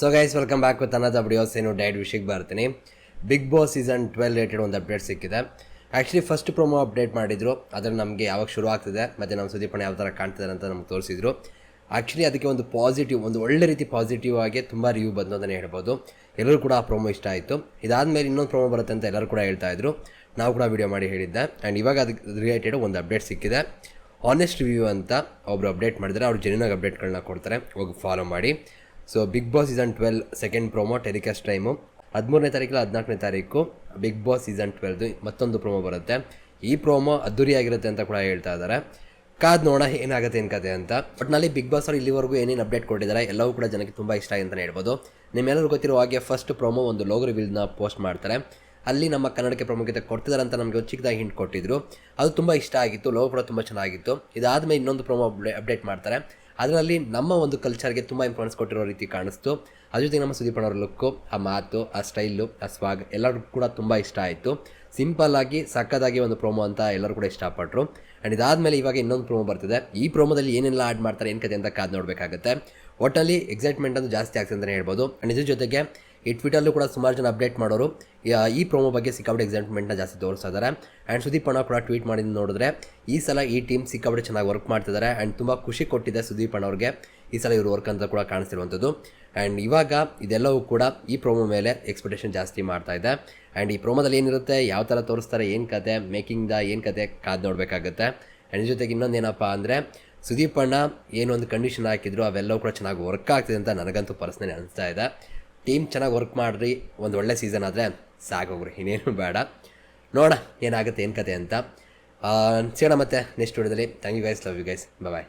So guys welcome back with ಅನ್ನದ videos ಏನು diet ವಿಷಯಕ್ಕೆ ಬರ್ತೀನಿ Bigg Boss season twelve related ಒಂದು ಅಪ್ಡೇಟ್ ಸಿಕ್ಕಿದೆ. ಆ್ಯಕ್ಚುಲಿ ಫಸ್ಟ್ ಪ್ರೊಮೋ ಅಪ್ಡೇಟ್ ಮಾಡಿದ್ರು. ಅದರ ನಮಗೆ ಯಾವಾಗ ಶುರು ಆಗ್ತಿದೆ, ಮತ್ತು ನಮ್ಮ ಸುದೀಪಣ್ಣ ಯಾವ ಥರ ಕಾಣ್ತಿದ್ದಾರೆ ಅಂತ ನಮ್ಗೆ ತೋರಿಸಿದ್ರು. ಆ್ಯಕ್ಚುಲಿ ಅದಕ್ಕೆ ಒಂದು ಪಾಸಿಟಿವ್ ಒಂದು ಒಳ್ಳೆ ರೀತಿ ಪಾಸಿಟಿವ್ ಆಗಿ ತುಂಬ ರಿವ್ಯೂ ಬಂದು ಅಂತಲೇ ಹೇಳ್ಬೋದು. ಎಲ್ಲರೂ ಕೂಡ ಆ ಪ್ರೊಮೋ ಇಷ್ಟ ಆಯಿತು. ಇದಾದಮೇಲೆ ಇನ್ನೊಂದು ಪ್ರೊಮೋ ಬರುತ್ತೆ ಅಂತ ಎಲ್ಲರೂ ಕೂಡ ಹೇಳ್ತಾ ಇದ್ರು. ನಾವು ಕೂಡ ವೀಡಿಯೋ ಮಾಡಿ ಹೇಳಿದ್ದೆ. ಆ್ಯಂಡ್ ಇವಾಗ ಅದಕ್ಕೆ ರಿಲೇಟೆಡ್ ಒಂದು ಅಪ್ಡೇಟ್ ಸಿಕ್ಕಿದೆ. ಆನೆಸ್ಟ್ ರಿವ್ಯೂ ಅಂತ ಒಬ್ರು ಅಪ್ಡೇಟ್ ಮಾಡಿದರೆ ಅವ್ರು ಜೆನ್ಯೂನಾಗಿ ಅಪ್ಡೇಟ್ಗಳನ್ನ ಕೊಡ್ತಾರೆ. ಹೋಗಿ ಫಾಲೋ ಮಾಡಿ. So Bigg Boss season twelve second promo telecast time ಹದಿಮೂರನೇ ತಾರೀಕಲ್ಲ ಹದಿನಾಲ್ಕನೇ ತಾರೀಕು ಬಿಗ್ ಬಾಸ್ ಸೀಸನ್ ಟ್ವೆಲ್ದು ಮತ್ತೊಂದು ಪ್ರೊಮೋ ಬರುತ್ತೆ. ಈ ಪ್ರೊಮೋ ಅದ್ದೂರಿಯಾಗಿರುತ್ತೆ ಅಂತ ಕೂಡ ಹೇಳ್ತಾ ಇದ್ದಾರೆ ಕಾದ್ ನೋಡೋಣ ಏನಾಗುತ್ತೆ ಏನು ಕತೆ ಅಂತ. ಒಟ್ನಲ್ಲಿ ಬಿಗ್ ಬಾಸ್ ಅವರು ಇಲ್ಲಿವರೆಗೂ ಏನೇನು ಅಪ್ಡೇಟ್ ಕೊಟ್ಟಿದ್ದಾರೆ ಎಲ್ಲವೂ ಕೂಡ ಜನಕ್ಕೆ ತುಂಬ ಇಷ್ಟ ಆಗಿದೆ ಅಂತಲೇ ಹೇಳ್ಬೋದು. ನಿಮ್ಮೆಲ್ಲರೂ ಗೊತ್ತಿರೋ ಹಾಗೆ ಫಸ್ಟ್ ಪ್ರೊಮೋ ಒಂದು ಲೋಗೋ ರಿವೀಲ್ನ ಪೋಸ್ಟ್ ಮಾಡ್ತಾರೆ. ಅಲ್ಲಿ ನಮ್ಮ ಕನ್ನಡಕ್ಕೆ ಪ್ರಾಮುಖ್ಯತೆ ಕೊಡ್ತಿದ್ದಾರೆ ಅಂತ ನಮಗೆ ಚಿಕ್ಕದಾಗಿ ಹಿಂಟ್ ಕೊಟ್ಟಿದ್ರು. ಅದು ತುಂಬ ಇಷ್ಟ ಆಗಿತ್ತು ಲೋಗೋ ಕೂಡ ತುಂಬ ಚೆನ್ನಾಗಿತ್ತು. ಇದಾದಮೇಲೆ ಇನ್ನೊಂದು ಪ್ರೊಮೋ ಅಪ್ಡೇಟ್ ಮಾಡ್ತಾರೆ. ಅದರಲ್ಲಿ ನಮ್ಮ ಒಂದು ಕಲ್ಚರ್ಗೆ ತುಂಬ ಇಂಪಾರ್ಟೆನ್ಸ್ ಕೊಟ್ಟಿರೋ ರೀತಿ ಕಾಣಿಸ್ತು. ಅದ್ರ ಜೊತೆಗೆ ನಮ್ಮ ಸುದೀಪ್ ಅವರ ಲುಕ್ಕು ಆ ಮಾತು, ಆ ಸ್ಟೈಲು ಆ ಸ್ವಾಗ್ ಎಲ್ಲರಿಗೂ ಕೂಡ ತುಂಬ ಇಷ್ಟ ಆಯಿತು. ಸಿಂಪಲ್ ಆಗಿ ಸಕ್ಕದಾಗಿ ಒಂದು ಪ್ರೋಮೋ ಅಂತ ಎಲ್ಲರೂ ಕೂಡ ಇಷ್ಟಪಟ್ಟರು ಆ್ಯಂಡ್ ಇದಾದಮೇಲೆ ಇವಾಗ ಇನ್ನೊಂದು ಪ್ರೋಮೋ ಬರ್ತಿದೆ. ಈ ಪ್ರೋಮೋದಲ್ಲಿ ಏನೆಲ್ಲ ಆಡ್ ಮಾಡ್ತಾರೆ, ಏನು ಕತೆ ಅಂತ ಕಾದು ನೋಡಬೇಕಾಗುತ್ತೆ. ಒಟ್ಟಲ್ಲಿ ಎಕ್ಸೈಟ್ಮೆಂಟ್ ಅಂತೂ ಜಾಸ್ತಿ ಆಗ್ತದೆ ಅಂತಲೇ ಹೇಳ್ಬೋದು. ಆ್ಯಂಡ್ ಇದ್ರ ಜೊತೆಗೆ ಈ ಟ್ವಿಟರ್ಲ್ಲೂ ಕೂಡ ಸುಮಾರು ಜನ ಅಪ್ಡೇಟ್ ಮಾಡೋರು, ಈ ಪ್ರೋಮೋ ಬಗ್ಗೆ ಸಿಕ್ಕಾಪಟ್ಟೆ ಎಕ್ಸೈಟ್ಮೆಂಟ್ನ ಜಾಸ್ತಿ ತೋರಿಸ್ತಾ ಇದ್ದಾರೆ ಆ್ಯಂಡ್ ಸುದೀಪ್ ಅಣ್ಣ ಕೂಡ ಟ್ವೀಟ್ ಮಾಡಿದ್ದು ನೋಡಿದ್ರೆ, ಈ ಸಲ ಈ ಟೀಮ್ ಸಿಕ್ಕಾಪಟ್ಟೆ ಚೆನ್ನಾಗಿ ವರ್ಕ್ ಮಾಡ್ತಿದ್ದಾರೆ ಆ್ಯಂಡ್ ತುಂಬ ಖುಷಿ ಕೊಟ್ಟಿದೆ ಸುದೀಪ್ ಅಣ್ಣವ್ರಿಗೆ. ಈ ಸಲ ಇವರು ವರ್ಕ್ ಅಂತ ಕೂಡ ಕಾಣಿಸ್ತಿರುವಂಥದ್ದು. ಆ್ಯಂಡ್ ಇವಾಗ ಇದೆಲ್ಲವೂ ಕೂಡ ಈ ಪ್ರೋಮೋ ಮೇಲೆ ಎಕ್ಸ್ಪೆಕ್ಟೇಷನ್ ಜಾಸ್ತಿ ಮಾಡ್ತಾ ಇದೆ. ಆ್ಯಂಡ್ ಈ ಪ್ರೋಮೋದಲ್ಲಿ ಏನಿರುತ್ತೆ, ಯಾವ ಥರ ತೋರಿಸ್ತಾರೆ, ಏನು ಕತೆ ಮೇಕಿಂಗ್ದ ಏನು ಕತೆ ಕಾದು ನೋಡಬೇಕಾಗುತ್ತೆ. ಆ್ಯಂಡ್ ಜೊತೆಗೆ ಇನ್ನೊಂದು ಏನಪ್ಪ ಅಂದರೆ, ಸುದೀಪ್ ಅಣ್ಣ ಏನೊಂದು ಕಂಡೀಷನ್ ಹಾಕಿದ್ರು, ಅವೆಲ್ಲವೂ ಕೂಡ ಚೆನ್ನಾಗಿ ವರ್ಕ್ ಆಗ್ತಿದೆ ಅಂತ ನನಗಂತೂ ಪರ್ಸ್ನಲಿ ಅನಿಸ್ತಾ ಇದೆ. ಟೀಮ್ ಚೆನ್ನಾಗಿ ವರ್ಕ್ ಮಾಡಿರಿ, ಒಂದು ಒಳ್ಳೆ ಸೀಸನ್ ಆದರೆ ಸಾಕೋಗ್ರಿ ಇನ್ನೇನು ಬೇಡ. ನೋಡೋಣ ಏನಾಗುತ್ತೆ, ಏನು ಕತೆ ಅಂತ. ಸಿಗೋಣ ಮತ್ತೆ ನೆಕ್ಸ್ಟ್ ವಿಡಿಯೋದಲ್ಲಿ thank you guys love you guys bye